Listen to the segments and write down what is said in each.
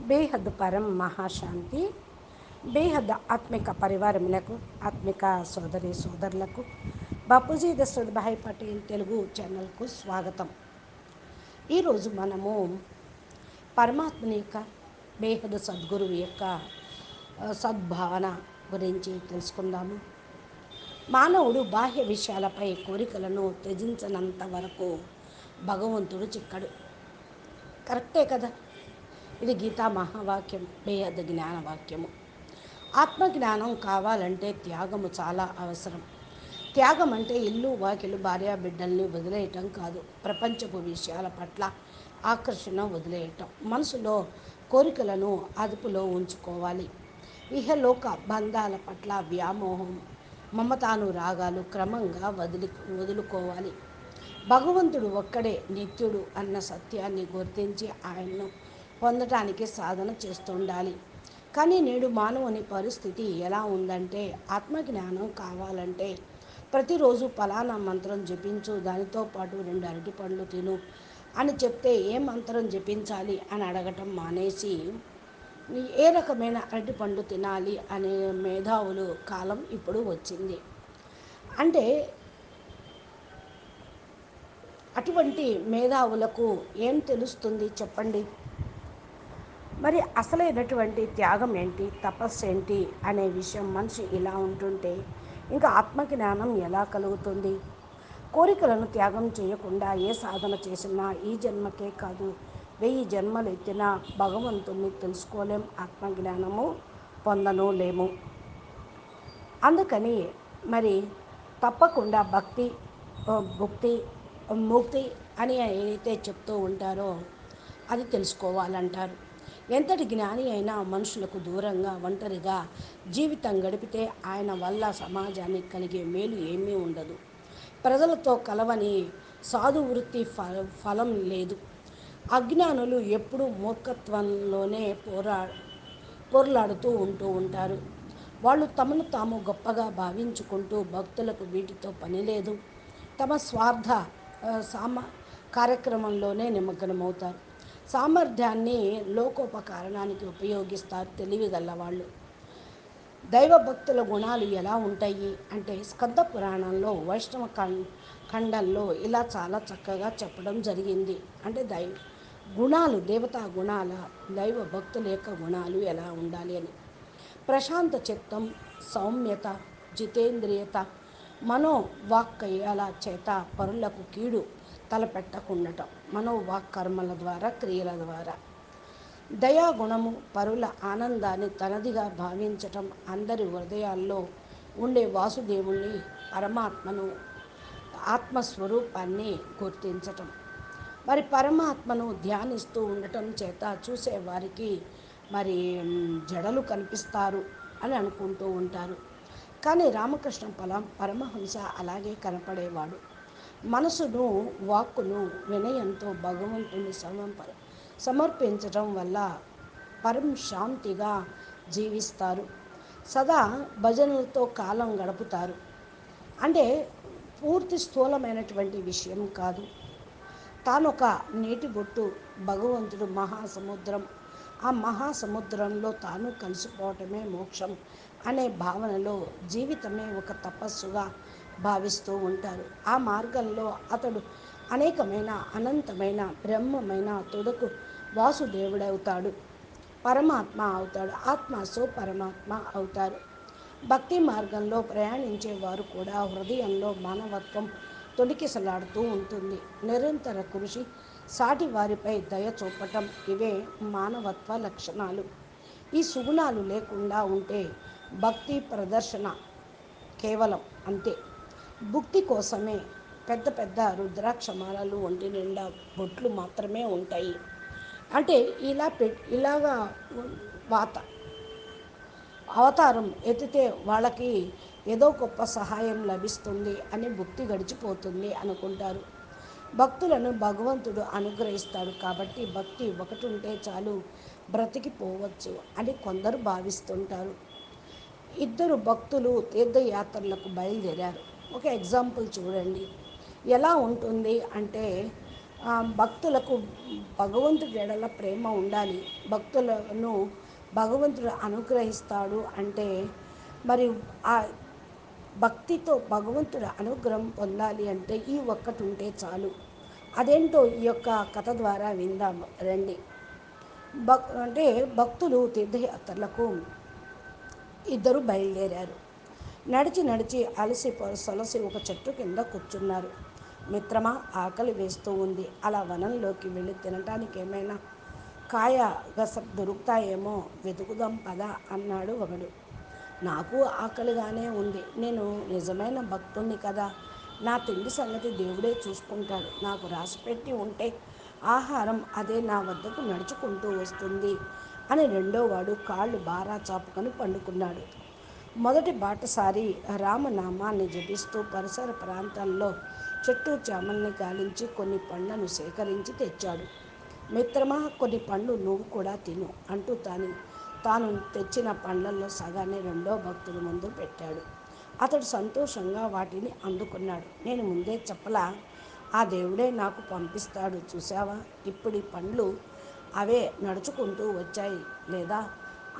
బేహద్ పరం మహాశాంతి బేహద్ ఆత్మిక పరివారములకు ఆత్మిక సోదరి సోదరులకు బాపూజీ దశరథ్ భాయ్ పటేల్ తెలుగు ఛానల్కు స్వాగతం. ఈరోజు మనము పరమాత్మని యొక్క బేహద్ సద్గురువు యొక్క సద్భావన గురించి తెలుసుకుందాము. మానవుడు బాహ్య విషయాలపై కోరికలను త్యజించనంత వరకు భగవంతుడు చిక్కడు. కరెక్టే కదా? ఇది గీతా మహావాక్యం బేహద్ జ్ఞానవాక్యము. ఆత్మజ్ఞానం కావాలంటే త్యాగము చాలా అవసరం. త్యాగం అంటే ఇల్లు వాకిలు భార్య బిడ్డల్ని వదిలేయటం కాదు. ప్రపంచపు విషయాల పట్ల ఆకర్షణ వదిలేయటం. మనసులో కోరికలను అదుపులో ఉంచుకోవాలి. ఇహలోక బంధాల పట్ల వ్యామోహం మమతాను రాగాలు క్రమంగా వదిలి వదులుకోవాలి. భగవంతుడు ఒక్కడే నిత్యుడు అన్న సత్యాన్ని గుర్తించి ఆయన్ను పొందటానికి సాధన చేస్తుండాలి. కానీ నేడు మానవుని పరిస్థితి ఎలా ఉందంటే ఆత్మజ్ఞానం కావాలంటే ప్రతిరోజు ఫలానా మంత్రం జపించు దానితో పాటు రెండు అరటి పండ్లు తిను అని చెప్తే ఏ మంత్రం జపించాలి అని అడగటం మానేసి ఏ రకమైన అరటి పండు తినాలి అనే మేధావులు కాలం ఇప్పుడు వచ్చింది. అంటే అటువంటి మేధావులకు ఏం తెలుస్తుంది చెప్పండి? మరి అసలైనటువంటి త్యాగం ఏంటి? తపస్సు ఏంటి? అనే విషయం మనిషి ఇలా ఉంటుంటే ఇంకా ఆత్మజ్ఞానం ఎలా కలుగుతుంది? కోరికలను త్యాగం చేయకుండా ఏ సాధన చేసినా ఈ జన్మకే కాదు. వెయ్యి జన్మలు ఎత్తినా భగవంతుణ్ణి తెలుసుకోలేం ఆత్మజ్ఞానము పొందను లేము. అందుకని మరి తప్పకుండా భక్తి భక్తి భుక్తి ముక్తి అని ఏదైతే చెప్తూ ఉంటారో అది తెలుసుకోవాలంటారు. ఎంతటి జ్ఞాని అయినా మనుషులకు దూరంగా ఒంటరిగా జీవితం గడిపితే ఆయన వల్ల సమాజానికి కలిగే మేలు ఏమీ ఉండదు. ప్రజలతో కలవని సాధు వృత్తి ఫల ఫలం లేదు. అజ్ఞానులు ఎప్పుడూ మూర్ఖత్వంలోనే పోరా పోర్లాడుతూ ఉంటూ ఉంటారు. వాళ్ళు తమను తాము గొప్పగా భావించుకుంటూ భక్తులకు వీటితో పని లేదు. తమ స్వార్థ సామ కార్యక్రమంలోనే నిమగ్నమవుతారు. సామర్థ్యాన్ని లోకోపకారణానికి ఉపయోగిస్తారు తెలివిగలవాళ్ళు. వాళ్ళు దైవ భక్తుల గుణాలు ఎలా ఉంటాయి అంటే స్కంద పురాణంలో వైష్ణవ ఖండంలో ఇలా చాలా చక్కగా చెప్పడం జరిగింది. అంటే దైవ గుణాలు దేవతా గుణాల దైవ భక్తుల యొక్క గుణాలు ఎలా ఉండాలి అని. ప్రశాంత చిత్తం సౌమ్యత జితేంద్రియత మనోవాక్కయ్యాల చేత పరులకు కీడు తలపెట్టకుండటం మనోవాక్ కర్మల ద్వారా క్రియల ద్వారా. దయాగుణము పరుల ఆనందాన్ని తనదిగా భావించటం అందరి హృదయాల్లో ఉండే వాసుదేవుణ్ణి పరమాత్మను ఆత్మస్వరూపాన్ని గుర్తించటం. మరి పరమాత్మను ధ్యానిస్తూ ఉండటం చేత చూసేవారికి మరి జడలు కనిపిస్తారు అని అనుకుంటూ ఉంటారు. కానీ రామకృష్ణ పలం పరమహంస అలాగే కనపడేవాడు. మనసును వాక్కును వినయంతో భగవంతుని సమర్ప సమర్పించటం వల్ల పరం శాంతిగా జీవిస్తారు. సదా భజనలతో కాలం గడుపుతారు. అంటే పూర్తి స్థూలమైనటువంటి విషయం కాదు. తానొక నీటి బొట్టు భగవంతుడు మహాసముద్రం. ఆ మహాసముద్రంలో తాను కలిసిపోవటమే మోక్షం అనే భావనలో జీవితమే ఒక తపస్సుగా భావిస్తూ ఉంటారు. ఆ మార్గంలో అతడు అనేకమైన అనంతమైన బ్రహ్మమైన తొడకు వాసుదేవుడవుతాడు. పరమాత్మ అవుతాడు. ఆత్మ సో పరమాత్మ అవుతారు. భక్తి మార్గంలో ప్రయాణించేవారు కూడా హృదయంలో మానవత్వం తొడికిసలాడుతూ ఉంటుంది. నిరంతర కృషి సాటి వారిపై దయ చూపటం ఇవే మానవత్వ లక్షణాలు. ఈ సుగుణాలు లేకుండా ఉంటే భక్తి ప్రదర్శన కేవలం అంతే. భుక్తి కోసమే పెద్ద పెద్ద రుద్రాక్షమాలలు ఒంటి నిండా బొట్లు మాత్రమే ఉంటాయి. అంటే ఇలా పె ఇలాగా వాత అవతారం ఎత్తితే వాళ్ళకి ఏదో గొప్ప సహాయం లభిస్తుంది అని భక్తి గడిచిపోతుంది అనుకుంటారు. భక్తులను భగవంతుడు అనుగ్రహిస్తాడు కాబట్టి భక్తి ఒకటి ఉంటే చాలు బ్రతికిపోవచ్చు అని కొందరు భావిస్తుంటారు. ఇద్దరు భక్తులు తీర్థయాత్రలకు బయలుదేరారు. ఒక ఎగ్జాంపుల్ చూడండి. ఎలా ఉంటుంది అంటే భక్తులకు భగవంతుడి ఎడల ప్రేమ ఉండాలి. భక్తులను భగవంతుడు అనుగ్రహిస్తాడు అంటే మరి ఆ భక్తితో భగవంతుడు అనుగ్రహం పొందాలి అంటే ఈ ఒక్కటి ఉంటే చాలు. అదేంటో ఈ యొక్క కథ ద్వారా విందాం. రండి. భక్ అంటే భక్తులు తీర్థయాత్రలకు ఇద్దరు బయలుదేరారు. నడిచి నడిచి అలసి సొలసి ఒక చెట్టు కింద కూర్చున్నారు. మిత్రమా ఆకలి వేస్తూ ఉంది. అలా వనంలోకి వెళ్ళి తినటానికి ఏమైనా కాయ గస దొరుకుతాయేమో వెతుకుదాం పదా అన్నాడు ఒకడు. నాకు ఆకలిగానే ఉంది. నేను నిజమైన భక్తుణ్ణి కదా. నా తిండి సంగతి దేవుడే చూసుకుంటాడు. నాకు రాసిపెట్టి ఉంటే ఆహారం అదే నా వద్దకు నడుచుకుంటూ వస్తుంది అని రెండోవాడు కాళ్ళు బారా చాపుకొని పండుకున్నాడు. మొదటి బాటసారి రామనామాన్ని జపిస్తూ పరిసర ప్రాంతాల్లో చెట్టు చేమల్ని గాలించి కొన్ని పండ్లను సేకరించి తెచ్చాడు. మిత్రమా కొన్ని పండ్లు నువ్వు కూడా తిను అంటూ తాను తాను తెచ్చిన పండ్లలో సగాన్ని రెండో భక్తుల ముందు పెట్టాడు. అతడు సంతోషంగా వాటిని అందుకున్నాడు. నేను ముందే చెప్పలా ఆ దేవుడే నాకు పంపిస్తాడు చూసావా ఇప్పుడు పండ్లు అవే నడుచుకుంటూ వచ్చాయి లేదా?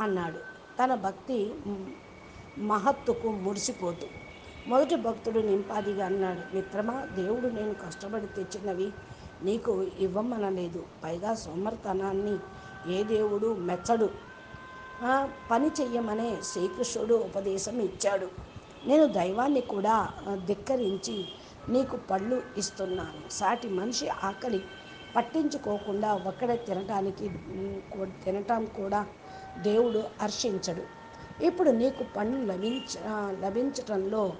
అన్నాడు. తన భక్తి మహత్తుకు మురిసిపోతూ. మొదటి భక్తుడు నింపాదిగా అన్నాడు మిత్రమా దేవుడు నేను కష్టపడి తెచ్చినవి నీకు ఇవ్వమనలేదు. పైగా సోమర్తనాన్ని ఏ దేవుడు మెచ్చడు. పని చెయ్యమనే శ్రీకృష్ణుడు ఉపదేశం ఇచ్చాడు. నేను దైవాన్ని కూడా ధిక్కరించి నీకు పళ్ళు ఇస్తున్నాను. సాటి మనిషి ఆకలి పట్టించుకోకుండా ఒక్కడే తినటానికి తినటం కూడా దేవుడు హర్షించడు. ఇప్పుడు నీకు పనులు లభించ లభించటంలో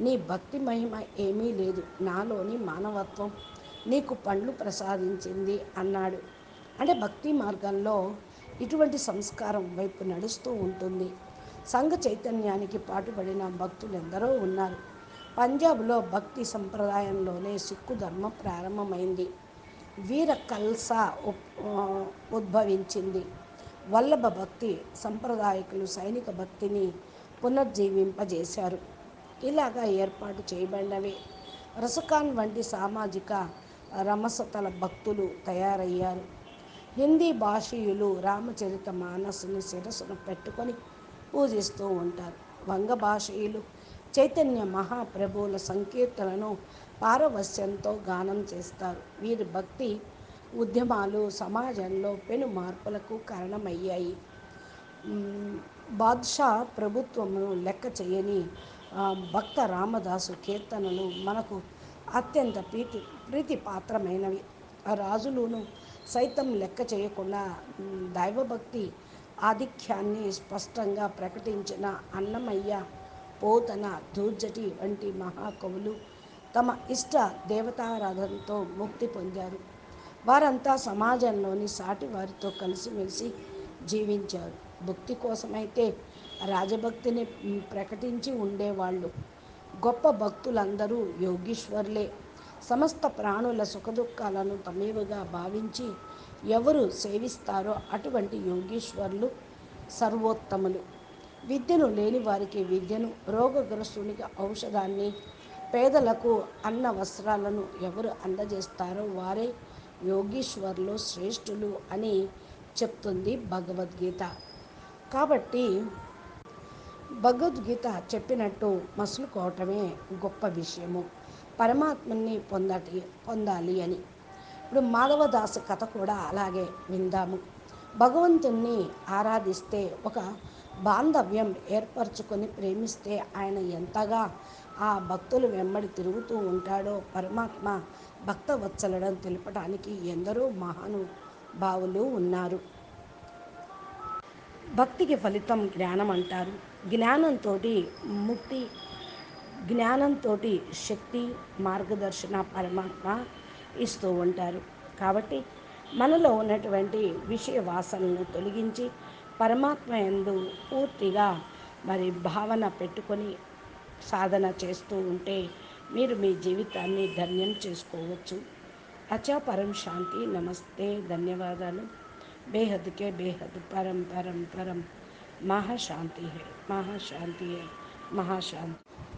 నీ భక్తి మహిమ ఏమీ లేదు. నాలోని మానవత్వం నీకు పండ్లు ప్రసాదించింది అన్నాడు. అంటే భక్తి మార్గంలో ఇటువంటి సంస్కారం వైపు నడుస్తూ ఉంటుంది. సంఘ చైతన్యానికి పాటుపడిన భక్తులు ఎందరో ఉన్నారు. పంజాబ్లో భక్తి సంప్రదాయంలోనే సిక్కు ధర్మం ప్రారంభమైంది. వీర కల్సా ఉద్భవించింది. వల్లభ భక్తి సంప్రదాయకులు సైనిక భక్తిని పునర్జీవింపజేశారు. ఇలాగా ఏర్పాటు చేయబడినవే. రసఖాన్ వంటి సామాజిక రమసతల భక్తులు తయారయ్యారు. హిందీ భాషీయులు రామచరిత మానసుని శిరస్సును పెట్టుకొని పూజిస్తూ ఉంటారు. వంగ భాషీయులు చైతన్య మహాప్రభువుల సంకీర్తనను పారవస్యంతో గానం చేస్తారు. వీరి భక్తి ఉద్యమాలు సమాజంలో పెను మార్పులకు కారణమయ్యాయి. బాద్షా ప్రభుత్వమును లెక్క చేయని భక్త రామదాసు కీర్తనలు మనకు అత్యంత ప్రీతి ప్రీతిపాత్రమైనవి. ఆ రాజులను సైతం లెక్క చేయకుండా దైవభక్తి ఆధిక్యాన్ని స్పష్టంగా ప్రకటించిన అన్నమయ్య పోతన దూర్జటి వంటి మహాకవులు తమ ఇష్ట దేవతారాధనతో ముక్తి పొందారు. వారంతా సమాజంలోని సాటి వారితో కలిసిమెలిసి జీవించారు. భక్తి కోసమైతే రాజభక్తిని ప్రకటించి ఉండేవాళ్ళు. గొప్ప భక్తులందరూ యోగీశ్వరులే. సమస్త ప్రాణుల సుఖదుఖాలను తమేవుగా భావించి ఎవరు సేవిస్తారో అటువంటి యోగీశ్వరులు సర్వోత్తములు. విద్యను లేని వారికి విద్యను రోగగ్రస్తునికి ఔషధాన్ని పేదలకు అన్న వస్త్రాలను ఎవరు అందజేస్తారో వారే యోగీశ్వర్లు శ్రేష్ఠులు అని చెప్తుంది భగవద్గీత. కాబట్టి భగవద్గీత చెప్పినట్టు మసులుకోవటమే గొప్ప విషయము. పరమాత్మని పొందటి పొందాలి అని. ఇప్పుడు మాధవదాసు కథ కూడా అలాగే విందాము. భగవంతుణ్ణి ఆరాధిస్తే ఒక బాంధవ్యం ఏర్పరచుకొని ప్రేమిస్తే ఆయన ఎంతగా ఆ భక్తులు వెంబడి తిరుగుతూ ఉంటాడో పరమాత్మ భక్త వత్సలడం తెలుపటానికి ఎందరో మహానుభావులు ఉన్నారు. భక్తికి ఫలితం జ్ఞానం అంటారు. జ్ఞానంతో ముక్తి జ్ఞానంతో శక్తి మార్గదర్శన పరమాత్మ ఇస్తూ ఉంటారు. కాబట్టి మనలో ఉన్నటువంటి విషయ వాసనను తొలగించి పరమాత్మ యందు పూర్తిగా మరి భావన పెట్టుకొని సాధన చేస్తూ ఉంటే మీరు మీ జీవితాన్ని ధన్యం చేసుకోవచ్చు. అచా పరం శాంతి నమస్తే ధన్యవాదాలు. బేహద్కే బేహద్ పరం పరం పరం. మహాశాంతి హే మహాశాంతి హే మహాశాంతి